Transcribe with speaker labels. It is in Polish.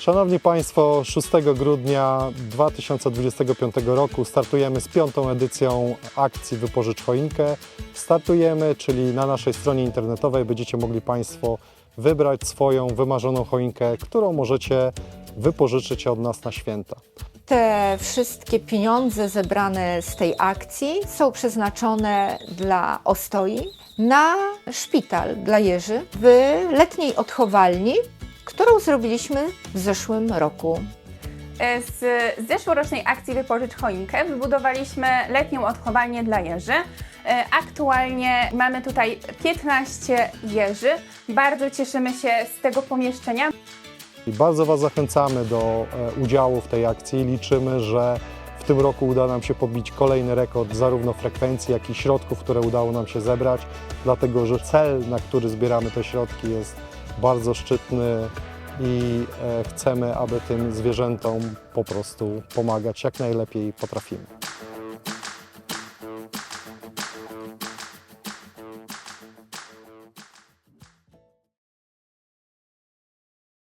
Speaker 1: Szanowni Państwo, 6 grudnia 2025 roku startujemy z piątą edycją akcji Wypożycz Choinkę. Startujemy, czyli na naszej stronie internetowej będziecie mogli Państwo wybrać swoją wymarzoną choinkę, którą możecie wypożyczyć od nas na święta.
Speaker 2: Te wszystkie pieniądze zebrane z tej akcji są przeznaczone dla Ostoi na szpital dla Jerzy w letniej odchowalni, którą zrobiliśmy w zeszłym roku.
Speaker 3: E, Z zeszłorocznej akcji Wypożycz Choinkę wybudowaliśmy letnią odchowalnię dla jeży. E, Aktualnie mamy tutaj 15 jeży. Bardzo cieszymy się z tego pomieszczenia.
Speaker 1: I bardzo Was zachęcamy do e, udziału w tej akcji. Liczymy, że w tym roku uda nam się pobić kolejny rekord zarówno frekwencji, jak i środków, które udało nam się zebrać, dlatego że cel, na który zbieramy te środki jest bardzo szczytny i e, chcemy, aby tym zwierzętom po prostu pomagać jak najlepiej potrafimy.